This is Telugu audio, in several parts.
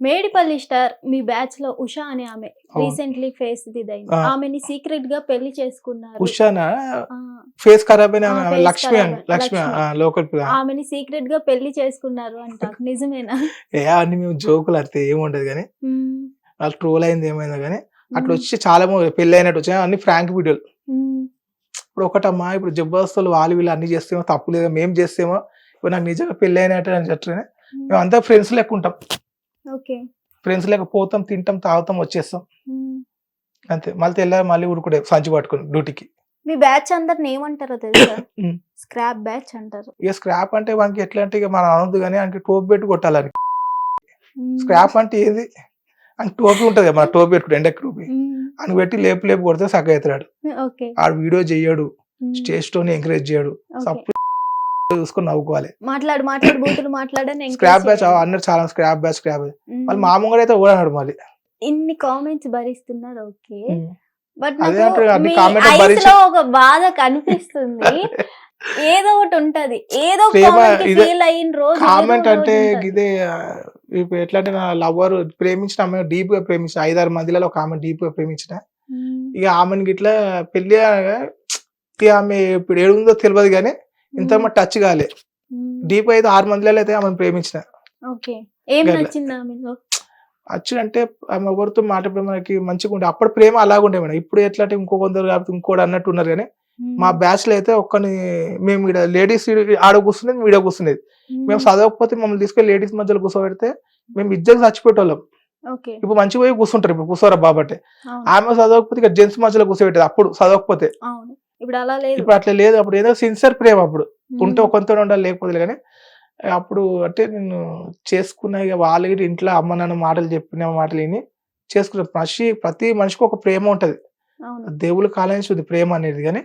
మేడిపల్లి స్టార్ మీ బ్యాచ్లో ఉషా అనే ఆమె. రీసెంట్లీ ఫేస్ ఇదైంది. ఆమెని సీక్రెట్గా పెళ్ళి చేసుకున్నారు. ఉషానా? ఫేస్ ఖరాబ్ అయిన లక్ష్మి లక్ష్మి. లోకల్ ఆమెని సీక్రెట్గా పెళ్ళి చేసుకున్నారు అంట. నిజమేనా? ఏ అన్ని మేము జోకులు అంతే ఏముండదు కానీ. వాళ్ళు ట్రోల్ అయింది ఏమైందో కానీ అట్లా వచ్చి చాలా పెళ్ళి అయినట్టు వచ్చాయి అన్ని ఫ్రాంక్ వీడియోలు ఇప్పుడు ఒకటమ్మా ఇప్పుడు జబర్దస్తులు వాళ్ళు వీళ్ళు అన్ని చేస్తేమో తప్పు లేదా మేము చేస్తేమో ఇప్పుడు నాకు నిజంగా పెళ్ళి అయినట్టు అని చెప్తే మేము. అంతా ఫ్రెండ్స్ లెక్క ఉంటాం ఫ్రెండ్స్ లెక్క పోతాం తింటాం తాగుతాం వచ్చేస్తాం. అంతే. మళ్ళీ తెల్లారి మళ్ళీ ఉరుకుడే సంచి పట్టుకుని డ్యూటీకి. మీ బ్యాచ్ అందరిని ఏమంటారో తెలుసా. స్క్రాప్ బ్యాచ్ అంటారు. ఇక స్క్రాప్ అంటే మనకి ఎట్లా అంటే ఇక మనం అనొద్దు కానీ ఆయనకి టోప్ పెట్టి కొట్టాలని. స్క్రాప్ అంటే ఏది? అని టోపీ ఉంటుంది మన టోపీ పెట్టుకుంటే ఎండకి టోపీ అని పెట్టి లేపు లేపు కొడితే సక్క అవుతాడు ఓకే. ఆడు వీడియో చేయడు. స్టేజ్ తోని ఎంకరేజ్ చేయడు. సప్పు చూసుకొని నవ్వుకోవాలి. మాట్లాడు మాట్లాడు బూతులు మాట్లాడని స్క్రాప్ బ్యాచ్. అన్నారు చాలా స్క్రాప్ బ్యాచ్ స్క్రాప్ మళ్ళీ మామూలుగా అయితే ఓడన్నాడు మళ్ళీ. ఇన్ని కామెంట్స్ భరిస్తున్నారు ఓకే. బట్ నాకు మీ ఒక బాధ కనిపిస్తుంది. ఏదో ఒకటి ఉంటది. ఏదో ఫీల్ అయిన రోజు కామెంట్ అంటే. ఇదే ఎట్లా అంటే నా లవర్ ప్రేమించిన ఆమె డీప్గా ప్రేమించిన ఐదారు మందిలో ఒక ఆమె డీప్గా ప్రేమించిన. ఇక ఆమెకి ఇట్లా పెళ్ళి ఇక ఆమె ఇప్పుడు ఏడుందో తెలియదు కానీ ఇంత టచ్ కాలే. డీప్ అయితే ఆరు మందిలో అయితే ఆమెను ప్రేమించిన. అచ్చు అంటే ఆమె ఎవరితో మాట్లాడే మనకి మంచిగా ఉండే. అప్పుడు ప్రేమ అలాగుండే మేడం. ఇప్పుడు ఎట్లా అంటే ఇంకో కొందరు కాబట్టి ఇంకోటి అన్నట్టు ఉన్నారు కానీ మా బ్యాచ్లో అయితే ఒక్కని మేము ఇక్కడ లేడీస్ ఆడ కూర్చునేది వీడియో కూర్చునేది మేము చదవకపోతే మమ్మల్ని తీసుకెళ్ళి లేడీస్ మధ్యలో కూర్చోబెడితే మేము ఇద్దరు చచ్చిపోయేటోళ్ళం. ఓకే. ఇప్పుడు మంచిగా పోయి కూర్చుంటారు ఇప్పుడు కూర్చోరా బాబట్టే ఆమె చదవకపోతే ఇక జెంట్స్ మధ్యలో కూర్చోబెట్టేది అప్పుడు చదవకపోతే. ఇప్పుడు అలా లేదు. ఇప్పుడు అట్లా లేదు. అప్పుడు ఏదో సిన్సియర్ ప్రేమ అప్పుడు. ఉంటే కొంత ఉండాలి లేకపోతే కానీ అప్పుడు అంటే నేను చేసుకున్న ఇక వాళ్ళ గిట్ల ఇంట్లో అమ్మ నాన్న మాటలు చెప్పిన మాటలు విని చేసుకున్న ప్రతి ప్రతి మనిషికి ఒక ప్రేమ ఉంటది. దేవుళ్ళ కాలం నుంచి ఉంది ప్రేమ అనేది. కానీ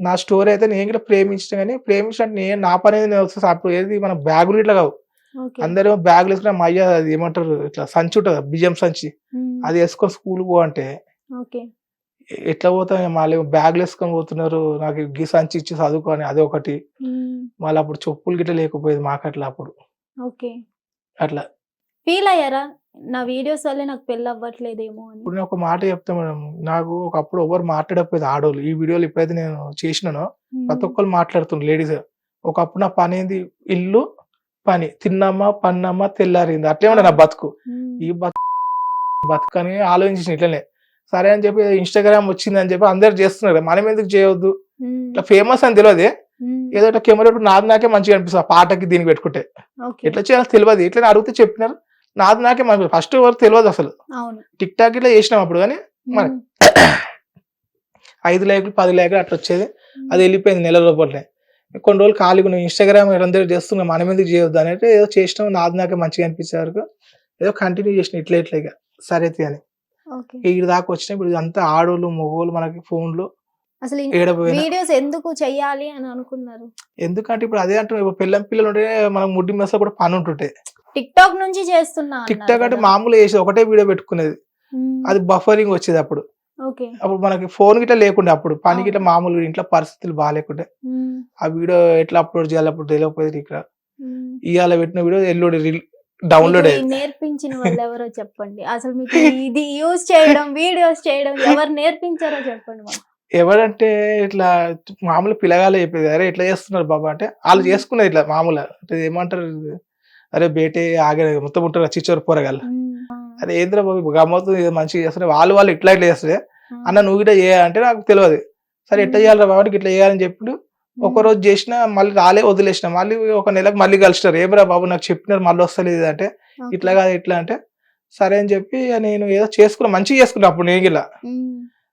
నా స్టోరీ అయితే నేను కూడా ప్రేమించిన కానీ ప్రేమించినట్టు నేను నా పని వస్తుంది. అప్పుడు ఏది మన బ్యాగులు ఇట్లా కావు. అందరూ బ్యాగులు వేసుకుని మా అయ్య అది ఏమంటారు? ఇట్లా సంచి ఉంటుంది బియ్యం సంచి. అది వేసుకొని స్కూల్ పో అంటే ఓకే. ఎట్లా పోతాం? మళ్ళీ బ్యాగులు వేసుకొని పోతున్నారు. నాకు గీ సంచి ఇచ్చి చదువుకొని అది ఒకటి. మళ్ళీ అప్పుడు చెప్పులు గిట్ల లేకపోయేది మాకు అట్లా అప్పుడు. ఓకే. అట్లా. ఫీల్ అయ్యారా? నా వీడియోస్ వల్లే నాకు పెళ్ళి అవ్వట్లేదేమో అని. ఇప్పుడు నేను ఒక మాట చెప్తా మేడం. నాకు ఒకప్పుడు ఎవరు మాట్లాడకపోయేది ఆడోళ్ళు. ఈ వీడియోలు ఎప్పుడైతే నేను చేసినానో ప్రతి ఒక్కరు మాట్లాడుతున్నారు లేడీస్. ఒకప్పుడు నా పని ఏంది? ఇల్లు పని. తిన్నామా పన్నామా తెల్లారింది. అట్లే ఉండే నా బతుకు. ఈ బతుకు బతుకని ఆలోచించిన ఇట్లనే. సరే అని చెప్పి ఇన్స్టాగ్రామ్ వచ్చింది అని చెప్పి అందరు చేస్తున్నారు మనం ఎందుకు చేయవద్దు ఇట్లా ఫేమస్ అని తెలియదు. ఏదో ఇట్లా కెమెరా నాది నాకే మంచిగా అనిపిస్తుంది ఆ పాటకి దీనికి పెట్టుకుంటే. ఎట్లా చేయాలో తెలియదు ఇట్లా అడిగితే చెప్పినారు. నాది నాకే మనకి ఫస్ట్ వరకు తెలియదు అసలు. టిక్ టాక్ ఇట్లా చేసినాం అప్పుడు కానీ మరి- ఉమ్, ఐదు లైకులు పది లైకులు అట్లా వచ్చేది. అది వెళ్ళిపోయింది నెల లోపలనే. కొన్ని రోజులు ఖాళీగా ఉన్నాం ఇన్స్టాగ్రామ్ అందరూ చేస్తున్నాం మనం ఎందుకు చేయొద్దు అనేది ఏదో చేసినాం నాది నాకే మంచిగా అనిపించే వరకు ఏదో కంటిన్యూ చేసిన ఇట్లా ఇట్లా ఇక. సరే అని. ఈ దాకా వచ్చిన ఇప్పుడు ఇదంతా ఆడోళ్ళు మగోళ్ళు మనకి ఫోన్లు అసలు వీడియోస్ ఎందుకు చెయ్యాలి అని అనుకున్నారు? ఎందుకంటే ఇప్పుడు అదే అంటున్నాం ఇప్పుడు పిల్లం పిల్లలు ఉంటే మనకు ముడ్డి మెస కూడా పని ఉంటుంటే. టిక్ టాక్ నుంచి చేస్తున్నా టిక్ టాక్ అంటే మామూలు వేసి ఒకటే వీడియో పెట్టుకునేది. అది బఫరింగ్ వచ్చేది అప్పుడు. అప్పుడు మనకి ఫోన్ గిట్లా లేకుండే అప్పుడు పని. గిట్లా మామూలు ఇంట్లో పరిస్థితులు బాగాలేకుండే ఆ వీడియో ఎట్లా అప్లోడ్ చేయాలి అప్పుడు తెలియకపోయేది ఇక్కడ. ఇవాళ పెట్టిన వీడియో ఎల్లుడి డౌన్లోడ్ నేర్పించిన వాళ్ళు ఎవరో చెప్పండి. అసలు మీకు ఇది యూజ్ చేయడం వీడియోస్ చేయడం ఎవరు నేర్పించారో చెప్పండి మాకు. ఎవరంటే ఇట్లా మామూలు పిల్లగాలే చెప్పేది. అరే ఇట్లా చేస్తున్నారు బాబా అంటే వాళ్ళు. చేసుకున్నది ఇట్లా మామూలు. అంటే ఏమంటారు? అరే బేటే ఆగే మొత్తం ఉంటారు చిచ్చోరు పోరగాళ్ళు. అరే ఏంద్ర బాబు గమ్మత్తు ఇది మంచిగా చేస్తారు వాళ్ళు వాళ్ళు ఇట్లా ఇట్లా చేస్తారు అన్న నువ్వు ఇట్లా చేయాలంటే నాకు తెలియదు. సరే ఎట్లా. చేయాలి బాబా ఇట్లా చేయాలని ఒక రోజు చేసిన మళ్ళీ రాలే వదిలేసిన. మళ్ళీ ఒక నెలకు మళ్ళీ కలుస్తారు. ఏమరా బాబు నాకు చెప్పినారు మళ్ళీ వస్తలేదు అంటే. ఇట్లా కాదు ఇట్లా అంటే. సరే అని చెప్పి నేను ఏదో చేసుకున్నా. మంచిగా చేసుకున్నా అప్పుడు నేను ఇలా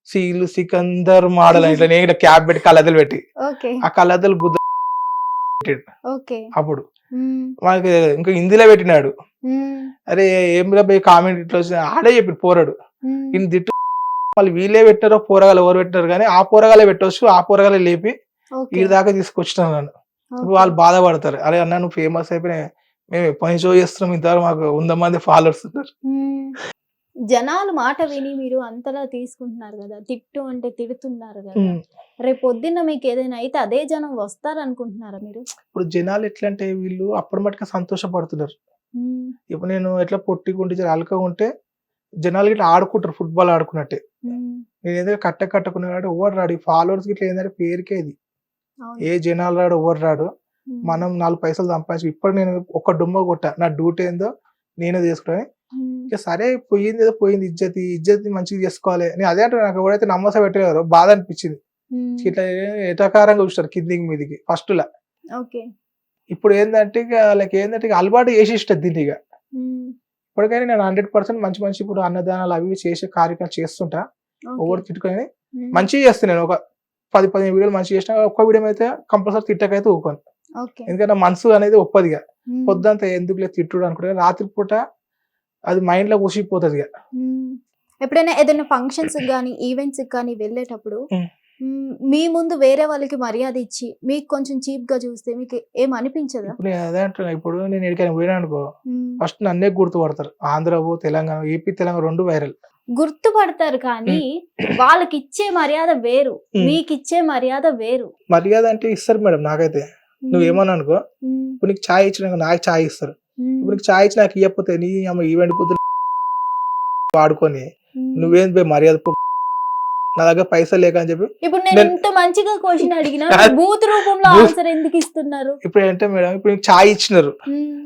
సీలు సికందర్ మోడల్ ఇట్లా నేను ఇట్లా క్యాప్ పెట్టి కళ్ళదలు పెట్టి. ఆ కళ్ళదలు గుద్ద ఓకే. అప్పుడు. మనకి ఇంకా హిందీలో పెట్టినాడు. అరే ఏం పోయి కామెంట్ ఇట్లా వచ్చిన ఆడే చెప్పి పోరాడు. ఈయన తిట్టు వాళ్ళు వీళ్ళే పెట్టారో పోరగాలు ఎవరు పెట్టారు కానీ ఆ పోరగాలే పెట్టవచ్చు ఆ పోరగాలే లేపి ఈ దాకా తీసుకొచ్చినాను నన్ను. వాళ్ళు బాధపడతారు. అరే అన్న నువ్వు ఫేమస్ అయిపోయినా మేము ఎప్పటి షో చేస్తున్నాం ఇంతవరకు మాకు వంద మంది ఫాలోవర్స్ ఉన్నారు. జనాలు మాట విని మీరు అంతలా తీసుకుంటున్నారు కదా. తిట్టు అంటే తిడుతున్నారు కదా. రేపు పొద్దున్న మీకు ఏదైనా అయితే అదే జనం వస్తారు అనుకుంటున్నారా మీరు? ఇప్పుడు జనాలు ఎట్లా అంటే వీళ్ళు అప్పటి మటుకు సంతోషపడుతున్నారు. ఇప్పుడు నేను ఎట్లా పొట్టిగుంటే జర అలకగా ఉంటే జనాలు ఇట్లా ఆడుకుంటారు ఫుట్బాల్ ఆడుకున్నట్టే. నేను ఏదైనా కట్ట కట్టుకున్నా కాబట్టి ఎవరు రాడు ఈ ఫాలోవర్స్ ఇట్లా ఏంటంటే పేరుకే ఇది. ఏ జనాలు రాడు ఎవరు రాడు మనం నాలుగు పైసలు సంపాదించి ఇప్పుడు నేను ఒక డుమ్మ కొట్ట. నా డ్యూటీ ఏందో నేనే చేసుకుని. ఉమ్, ఇక సరే పోయింది ఏదో పోయింది ఇజ్జతి ఇజ్జతి మంచిగా చేసుకోవాలి. నేను అదే అంటే నాకు ఎవరైతే నమ్మస పెట్టలేరు బాధ అనిపించింది. ఇట్లా ఎటాకారంగా చూస్తారు కిందికి మీదికి ఫస్ట్ లా. ఇప్పుడు ఏంటంటే ఇక వాళ్ళకి ఏంటంటే అలవాటు చేసి ఇష్టం దీన్ని ఇక. ఇప్పటికైనా నేను హండ్రెడ్ పర్సెంట్ మంచి మంచి ఇప్పుడు అన్నదానాలు అవి చేసే కార్యక్రమం చేస్తుంటా. ఓవర్ తిట్టుకొని మంచిగా చేస్తాను నేను ఒక పది పదిహేను వీడియోలు మంచిగా చేసిన ఒక్క వీడియో అయితే కంపల్సరీ తిట్టకైతే ఊకోను ఓకే. ఎందుకంటే మనసు అనేది ఒప్పది ఇక. పొద్దుంతా ఎందుకు లేదు తిట్టుడు అనుకుంటే రాత్రి పూట అది మైండ్లో కూసిపోతుంది ఇక. ఎప్పుడైనా ఏదైనా ఫంక్షన్స్ కానీ ఈవెంట్స్ కానీ వెళ్ళేటప్పుడు మీ ముందు వేరే వాళ్ళకి మర్యాద ఇచ్చి మీకు కొంచెం చీప్గా చూస్తే మీకు ఏం అనిపించదా? ఇప్పుడు నేను అదే అంటున్నా ఇప్పుడు నేను ఎక్కడికైనా పోయినా అనుకో ఫస్ట్ నన్నే గుర్తుపడతారు. ఆంధ్ర తెలంగాణ ఏపీ తెలంగాణ రెండు వైరల్ గుర్తుపడతారు కానీ వాళ్ళకి ఇచ్చే మర్యాద వేరు. మీకు ఇచ్చే మర్యాద వేరు. మర్యాద అంటే ఇస్తారు మేడం నాకైతే. నువ్వు ఏమన్నా అనుకో. ఇప్పుడు నీకు ఛాయ్ ఇచ్చిన నాకు ఛాయ్ ఇస్తారు. ఇప్పుడు నీకు ఛాయ్ ఇచ్చి నాకు ఇవ్వకపోతే నీ అమ్మ ఈవెంట్ కుదిరి వాడుకొని. నువ్వేం మర్యాద నా దగ్గర పైసలు లేక అని చెప్పి ఇప్పుడు నేను ఇంత మంచిగా క్వశ్చన్ అడిగినా. బూత్ రూపంలో ఆన్సర్ ఎందుకు ఇస్తున్నారు? ఇప్పుడు ఏంటంటే మేడం ఇప్పుడు నీకు ఛాయ్ ఇచ్చినారు.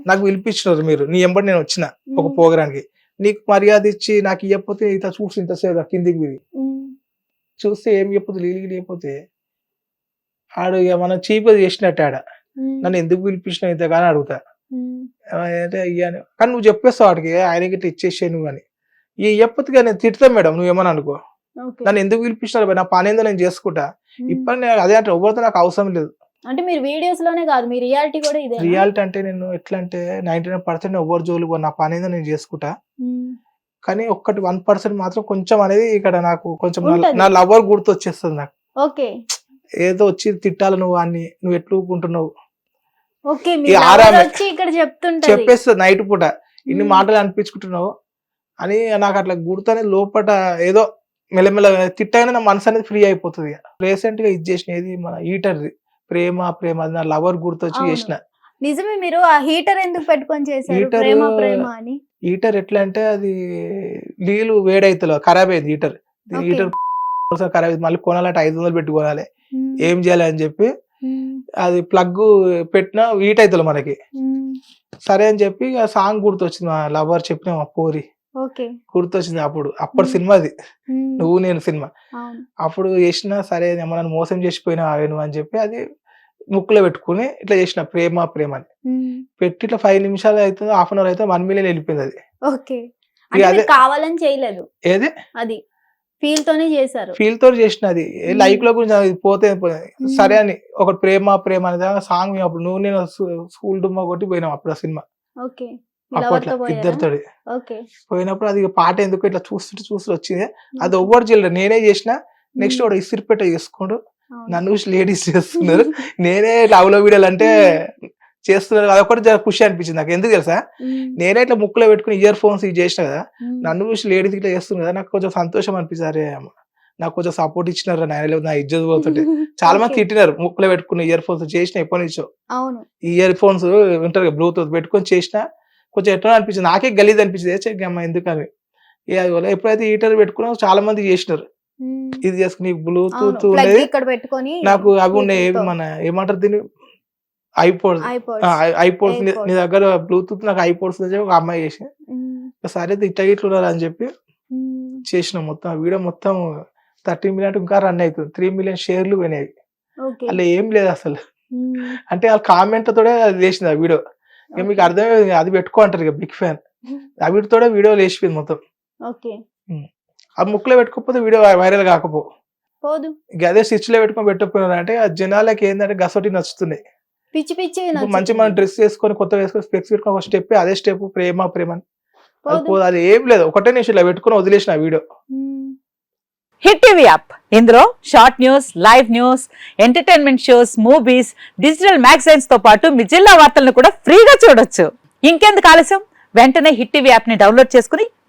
నాకు పిలిపించినారు మీరు. నీ ఎంబడి నేను వచ్చిన ఒక ఉమ్, ప్రోగ్రానికి నీకు మర్యాద ఇచ్చి నాకు ఇవ్వకపోతే ఇంత చూసి ఇంత సేపు కిందికి మీది చూస్తే ఏం చెప్పదు లీలికి లేకపోతే ఆడు ఇక మనం చీప్ చేసినట్టు ఆడ. నన్ను ఎందుకు పిలిపించిన ఇంతగాని అడుగుతా. అంటే అయ్యాను కానీ నువ్వు చెప్పేస్తావు వాడికి ఆయనకి ఇట్లా ఇచ్చేసే నువ్వు అని. ఈ చెప్పదు నేను తిడతా మేడం నువ్వు ఏమని అనుకో. నన్ను ఎందుకు పిలిపించినారు? నా పని ఏందో నేను చేసుకుంటా. నేను అదే అంటే ఎవరితో నాకు అవసరం లేదు. అంటే మీరు వీడియోస్లోనే కాదు మీ రియాలిటీ కూడా ఇదే రియాలిటీ అంటే నేను ఎట్లా అంటే నైన్టీ నైన్ పర్సెంట్ ఎవరు జోలు. నా పని ఏందో నేను చేసుకుంటా. కానీ ఒక్కటి వన్ పర్సెంట్ మాత్రం కొంచెం అనేది ఇక్కడ నాకు కొంచెం నా- లవర్ గుర్తు వచ్చేస్తుంది నాకు. ఓకే. ఏదో వచ్చి తిట్టాలి నువ్వు అన్ని నువ్వు ఎట్లు ఊపుకుంటున్నావు? ఓకే మీ ఈ lover ఆరామే. వచ్చి ఇక్కడ చెప్తుంటది. చెప్పేస్తుంది నైట్ పూట. ఇన్ని మాటలు అనిపించుకుంటున్నావు? అని నాకు అట్లా గుర్తు అనేది లోపట ఏదో మెల్లమెల్ల తిట్టగానే నా మనసు అనేది ఫ్రీ అయిపోతుంది రీసెంట్గా ఇది చేసిన ఏది మన ఈటర్ ప్రేమ ప్రేమ. అది నా లవర్ గుర్తొచ్చి. చేసిన. నిజమే మీరు ఆ హీటర్ ఎందుకు పెట్టుకొని చేశారు? ప్రేమ ప్రేమ అని? హీటర్ ఎట్లా అంటే అది నీళ్ళు వేడైతుంది ఖరాబ్ అయింది హీటర్. హీటర్ ఖరాబ్ అయింది మళ్ళీ కొనాలంటే ఐదు వందలు పెట్టి కొనాలి. ఏం చేయాలి అని చెప్పి అది ప్లగ్ పెట్టినా హీట్ అవుతుంది మనకి. సరే అని చెప్పి ఆ సాంగ్ గుర్తొచ్చింది మా లవర్ చెప్పిన మా పోరి. గుర్తొచ్చింది అప్పుడు. అప్పుడు. సినిమా అది నువ్వు నేను సినిమా. అప్పుడు చేసిన సరే ఏమో నన్ను మోసం చేసిపోయినా నువ్వు అని చెప్పి అది ముక్కులో పెట్టుకుని ఇట్లా చేసిన ప్రేమ ప్రేమ అని. పెట్టి ఇట్లా ఫైవ్ నిమిషాలు అవుతుంది హాఫ్ అన్ అవర్ అయితే వన్ మిలియన్ వెళ్ళిపోయింది అది. ఓకే. కావాలని చేయలేదు? ఏది? అది. ఫీల్ తోనే చేశారు? ఫీల్తో చేసిన అది. Hmm. లైక్లో గురించి అది పోతే. సరే అని ఒక ప్రేమ ప్రేమ అనేది సాంగ్ మేము అప్పుడు నువ్వు నేను స్కూల్ డుమ్మా కొట్టి పోయినాం అప్పుడు ఆ సినిమా. ఓకే. అప్పట్లో? ఇద్దరితో పోయినప్పుడు అది పాట ఎందుకు ఇట్లా చూస్తుంటే చూస్తూ వచ్చింది. అది ఎవ్వరు చేయలేదు. నేనే చేసిన నెక్స్ట్ వాడు ఇసిరిపేట అవును. నన్ను చూసి లేడీస్ చేస్తున్నారు. నేనే లవ్లో వీడియోలు అంటే చేస్తున్నారు. అదొకటి ఖుషి అనిపించింది నాకు. ఎందుకు తెలుసా? నేనే ఇట్లా ముక్కులో పెట్టుకుని ఇయర్ ఫోన్స్ ఇది చేసిన కదా నన్ను చూసి లేడీస్ ఇట్లా చేస్తున్నారు కదా నాకు కొంచెం సంతోషం అమ్మ, నాకు కొంచెం సపోర్ట్ ఇచ్చినారు నాయన నా ఇజ్జత్ పోతుంటే. చాలా మంది. తిట్టినారు ముక్కులో పెట్టుకున్న ఇయర్ ఫోన్స్ చేసిన ఎప్పటి నుంచో. ఈ ఇయర్ ఫోన్స్ ఉంటారు కదా బ్లూటూత్ పెట్టుకొని చేసిన కొంచెం ఎట్లా అనిపించింది నాకే గలీజ్ అనిపించింది ఏ చెక్ అమ్మ ఎందుకని? ఏ అది వల్ల ఎప్పుడైతే హీటర్ పెట్టుకున్నా చాలా మంది చేసినారు. ఇది చేసుకుని బ్లూటూత్ ఉండేది పెట్టుకొని నాకు అవి ఉన్నాయి. మన ఏమంటారు దీన్ని? ఐపోడ్స్. ఐపోడ్స్. నీ దగ్గర బ్లూటూత్ నాకు ఐపోడ్స్ అని చెప్పి ఒక అమ్మాయి చేసి సరే ఇట్లా ఇట్లా ఉన్నారు అని చెప్పి చేసిన మొత్తం. ఆ వీడియో మొత్తం థర్టీ మిలియన్ ఇంకా రన్ అవుతుంది. త్రీ మిలియన్ షేర్లు పోయినాయి. అలా ఏం లేదు అసలు. అంటే వాళ్ళ కామెంట్ తోడే అది చేసింది ఆ వీడియో. ఇక మీకు అర్థమైంది అది పెట్టుకో అంటారు ఇక బిగ్ ఫ్యాన్. ఆ వీడితోడే వీడియో లేచిపోయింది మొత్తం. ఓకే. ఆ ముక్కులో పెట్టుకోకపోతే వీడియో వైరల్ కాకపో. పోదు. ఇక అదే స్టిచ్లో పెట్టుకొని పెట్టకపోయినారు అంటే ఆ జనాలకి ఏంటంటే గసోటి నచ్చుతున్నాయి. పిచ్చి పిచ్చి మంచి మనం డ్రెస్ వేసుకొని కొత్త వేసుకొని స్పెక్స్ పెట్టుకొని ఒక స్టెప్ అదే స్టెప్ ప్రేమ ప్రేమ అని. అది పోదు. పోదు, అది ఏం లేదు. ఒకటే నిమిషం ఇలా పెట్టుకొని వదిలేసిన వీడియో. Hit TV app. ఇందులో short news live news entertainment shows movies digital మ్యాగజైన్స్తో పాటు మీ జిల్లా వార్తలను కూడా ఫ్రీగా చూడొచ్చు. ఇంకెందుకు ఆలస్యం? వెంటనే హిట్ టీవీ యాప్ని డౌన్లోడ్ చేసుకుని